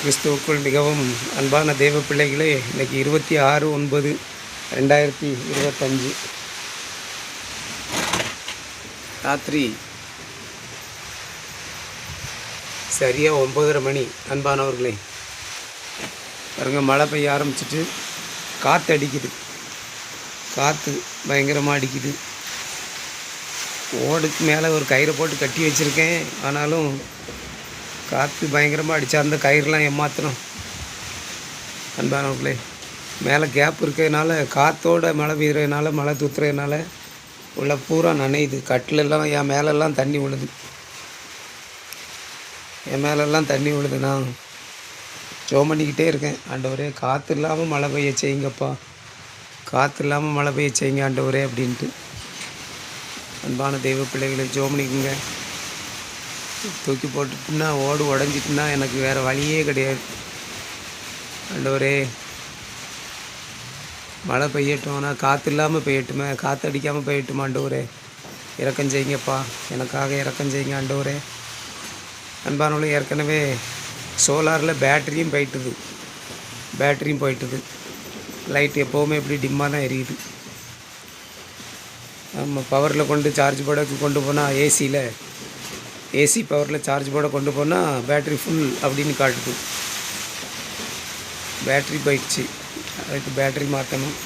கிறிஸ்துவுக்குள் மிகவும் அன்பான தெய்வ பிள்ளைகளே இன்னைக்கு இருபத்தி ஆறு ஒன்பது ரெண்டாயிரத்தி இருபத்தஞ்சு. ராத்திரி சரியாக ஒம்பதரை மணி. அன்பானவர்களே பாருங்கள் மழை பெய்ய ஆரம்பிச்சிட்டு காற்று அடிக்குது. காற்று பயங்கரமாக அடிக்குது. ஓடுக்கு மேலே ஒரு கயிறை போட்டு கட்டி வச்சுருக்கேன். ஆனாலும் காற்று பயங்கரமாக அடித்தா அந்த கயிறுலாம் ஏமாத்தணும். அன்பானவர்களே மேலே கேப் இருக்கிறதுனால காற்றோட மழை பெய்கிறதுனால மழை தூத்துறதுனால உள்ள பூரா நனையுது. கட்டிலெல்லாம் என் மேலெல்லாம் தண்ணி விழுது என் மேலெல்லாம் தண்ணி விழுது நான் ஜோம் பண்ணிக்கிட்டே இருக்கேன். ஆண்டவரே காற்று இல்லாமல் மழை பெய்ய செய்யுங்கப்பா. காற்று இல்லாமல் மழை பெய்ய செய்யுங்க ஆண்டவரே அப்படின்ட்டு. அன்பான தெய்வ பிள்ளைகளை ஜோம் பண்ணிக்குங்க. தூக்கி போட்டுட்டுனா ஓடு உடஞ்சிட்டுனா எனக்கு வேறு வழியே கிடையாது. ஆண்டவரே மழை பெய்யட்டும் ஆனால் காற்று இல்லாமல் பெய்யட்டுமே காற்று அடிக்காமல் பெய்யட்டுமா ஆண்டவரே. இறக்கம் செய்யுங்கப்பா. எனக்காக இறக்கம் செய்யுங்க ஆண்டவரே. அன்பானவளும் ஏற்கனவே சோலாரில் பேட்டரியும் போயிட்டுது. பேட்டரியும் போயிட்டுது. லைட் எப்போவுமே இப்படி டிம்மாக தான் எரியுது. நம்ம பவரில் கொண்டு சார்ஜ் போட கொண்டு போனால் ஏசியில் ஏசி பவரில் சார்ஜ் போட கொண்டு போனால் பேட்ரி ஃபுல் அப்படின்னு காட்டுது. பேட்ரி போயிடுச்சு. அதுக்கு பேட்ரி மாற்றணும்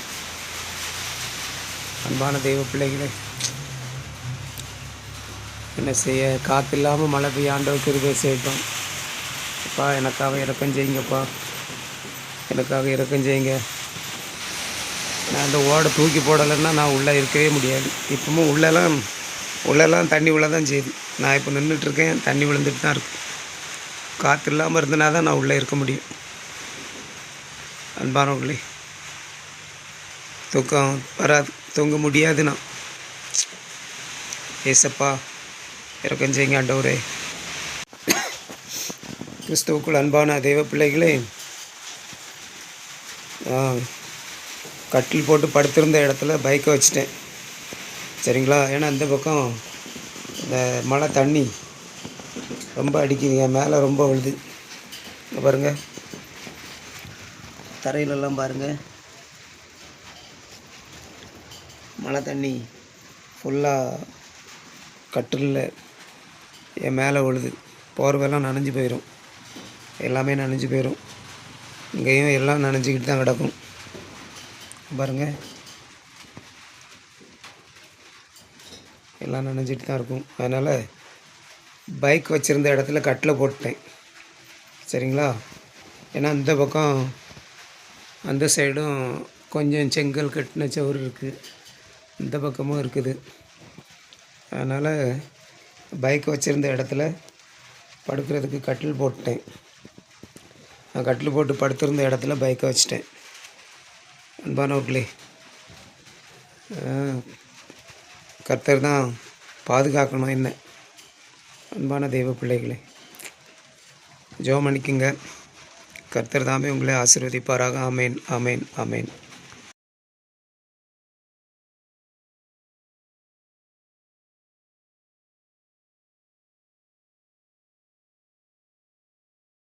அன்பான தெய்வ பிள்ளைகளே. என்ன செய்ய? காற்று இல்லாமல் மழை பெய்ய ஆண்டவர் கிருபை செய்யட்டும். அப்பா எனக்காக இறக்கம் செய்யுங்கப்பா. எனக்காக இறக்கம் செய்யுங்க. நான் அந்த ஓடை தூக்கி போடலைன்னா நான் உள்ளே இருக்கவே முடியாது. இப்பவும் உள்ளெல்லாம் உள்ளெல்லாம் தண்ணி உள்ளே தான் செய்யுது. நான் இப்போ நின்றுட்டுருக்கேன். தண்ணி விழுந்துட்டு தான் இருக்கு. காற்று இல்லாமல் இருந்தனா தான் நான் உள்ளே இருக்க முடியும். அன்பானவர்களே தூக்கம் வராது. தூங்க முடியாது நான். ஏசப்பா இறக்கம் செய்யுங்க ஆண்டவரே. கிறிஸ்துவுக்குள் அன்பான தெய்வ பிள்ளைகளே கட்டில் போட்டு படுத்திருந்த இடத்துல பைக்கை வச்சுட்டேன். சரிங்களா? ஏன்னா இந்த பக்கம் இந்த மழை தண்ணி ரொம்ப அடிக்குது என் மேலே ரொம்ப விழுது. இங்க பாருங்க. தரையிலெல்லாம் பாருங்கள் மழை தண்ணி ஃபுல்லாக கட்டிலில் என் மேலே விழுது. போர்வெல்லாம் நனைஞ்சு போயிடும் எல்லாமே நனைஞ்சு போயிடும் இங்கேயும் எல்லாம் நனைஞ்சிக்கிட்டு தான் கிடக்கும். பாருங்கள் எல்லாம் நனைஞ்சிட்டு தான் இருக்கும். அதனால் பைக் வச்சுருந்த இடத்துல கட்டில் போட்டுட்டேன். சரிங்களா? ஏன்னா இந்த பக்கம் அந்த சைடும் கொஞ்சம் செங்கல் கட்டின சவுறு இருக்குது இந்த பக்கமும் இருக்குது. அதனால் பைக் வச்சுருந்த இடத்துல படுக்கிறதுக்கு கட்டில் போட்டேன் நான் கட்டில் போட்டு படுத்திருந்த இடத்துல பைக்கை வச்சுட்டேன். அன்பானவர்களே ஆஹ், கர்த்தர் தான் பாதுகாக்கணும் என்ன? அன்பான தெய்வ பிள்ளைகளே ஜெபம் கர்த்தர் தாமே உங்களை ஆசீர்வதிப்பாராக. ஆமேன் ஆமேன் ஆமேன்.